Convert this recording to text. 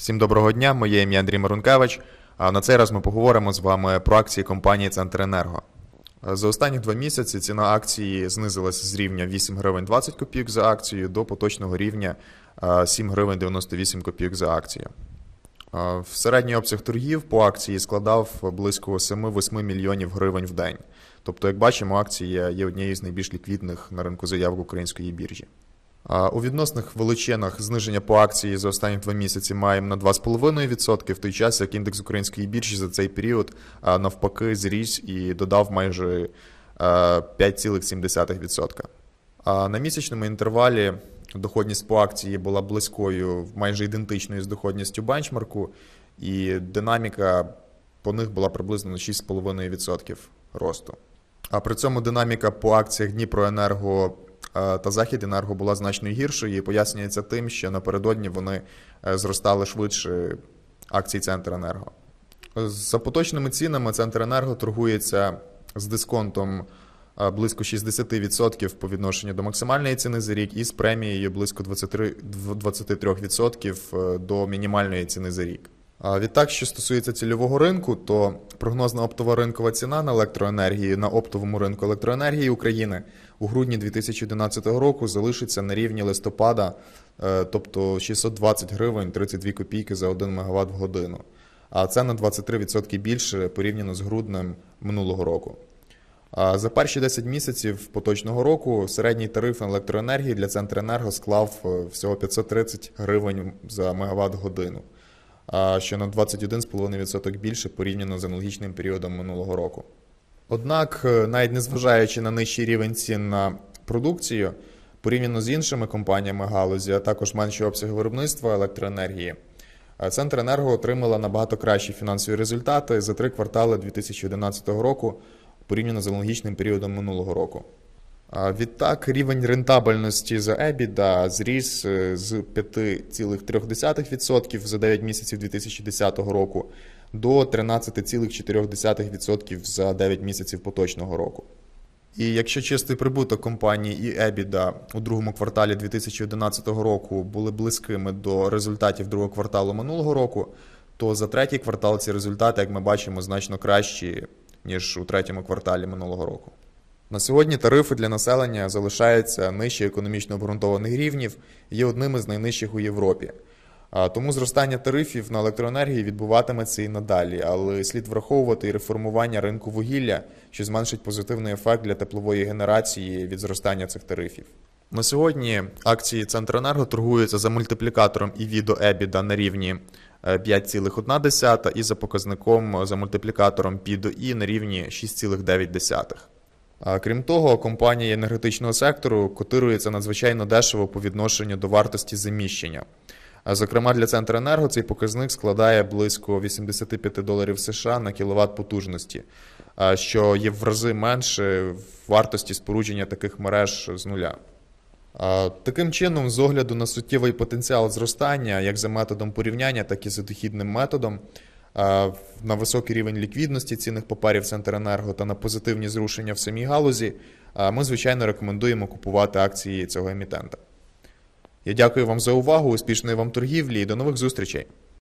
Всім доброго дня, моє ім'я Андрій Марункевич. А на цей раз ми поговоримо з вами про акції компанії Центренерго. За останні два місяці ціна акції знизилася з рівня 8 гривень 20 копійок за акцію до поточного рівня 7 гривень 98 копійок за акцію. В середній обсяг торгів по акції складав близько 7-8 мільйонів гривень в день. Тобто, як бачимо, акція є однією з найбільш ліквідних на ринку заявок української біржі. У відносних величинах зниження по акції за останні два місяці маємо на 2,5%, в той час як індекс української біржі за цей період навпаки зріс і додав майже 5,7%. А на місячному інтервалі доходність по акції була близькою, майже ідентичною з доходністю бенчмарку, і динаміка по них була приблизно на 6,5% росту. А при цьому динаміка по акціях Дніпроенерго та Західенерго була значно гіршою і пояснюється тим, що напередодні вони е, зростали швидше акцій Центренерго. За поточними цінами Центренерго торгується з дисконтом е, близько 60% по відношенню до максимальної ціни за рік і з премією близько 23, 23% до мінімальної ціни за рік. Відтак, що стосується цільового ринку, то прогнозна оптова ринкова ціна на електроенергії на оптовому ринку електроенергії України у грудні 2011 року залишиться на рівні листопада, е, тобто 620 гривень 32 копійки за 1 МВт в годину. А це на 23% більше порівняно з груднем минулого року. За перші 10 місяців поточного року середній тариф на електроенергії для Центренерго склав е, всього 530 гривень за мегаватт годину що на 21,5% більше порівняно з аналогічним періодом минулого року. Однак, е, навіть незважаючи на нижчий рівень цін на продукцію, порівняно з іншими компаніями галузі, а також менші обсяги виробництва електроенергії, е, Центренерго отримала набагато кращі фінансові результати за три квартали 2011 року порівняно з аналогічним періодом минулого року. Відтак, рівень рентабельності за EBITDA зріс е, з 5,3% за 9 місяців 2010 року до 13,4% за 9 місяців поточного року. І якщо чистий прибуток компанії і EBITDA у другому кварталі 2011 року були близькими до результатів другого кварталу минулого року, то за третій квартал ці результати, як ми бачимо, значно кращі, ніж у третьому кварталі минулого року. На сьогодні тарифи для населення залишаються нижче економічно обґрунтованих рівнів, є одними з найнижчих у Європі. Тому зростання тарифів на електроенергію відбуватиметься і надалі, але слід враховувати і реформування ринку вугілля, що зменшить позитивний ефект для теплової генерації від зростання цих тарифів. На сьогодні акції Центренерго торгуються за мультиплікатором EV до EBITDA на рівні 5,1 і за показником за мультиплікатором P I на рівні 6,9. Крім того, компанії енергетичного сектору котируються надзвичайно дешево по відношенню до вартості заміщення. Зокрема, для Центренерго цей показник складає близько 85 доларів США на кіловат потужності, що є в рази менше вартості спорудження таких мереж з нуля. Таким чином, з огляду на суттєвий потенціал зростання, як за методом порівняння, так і за дохідним методом на високий рівень ліквідності цінних паперів Центренерго та на позитивні зрушення в самій галузі, ми, звичайно, рекомендуємо купувати акції цього емітента. Я дякую вам за увагу, успішної вам торгівлі і до нових зустрічей!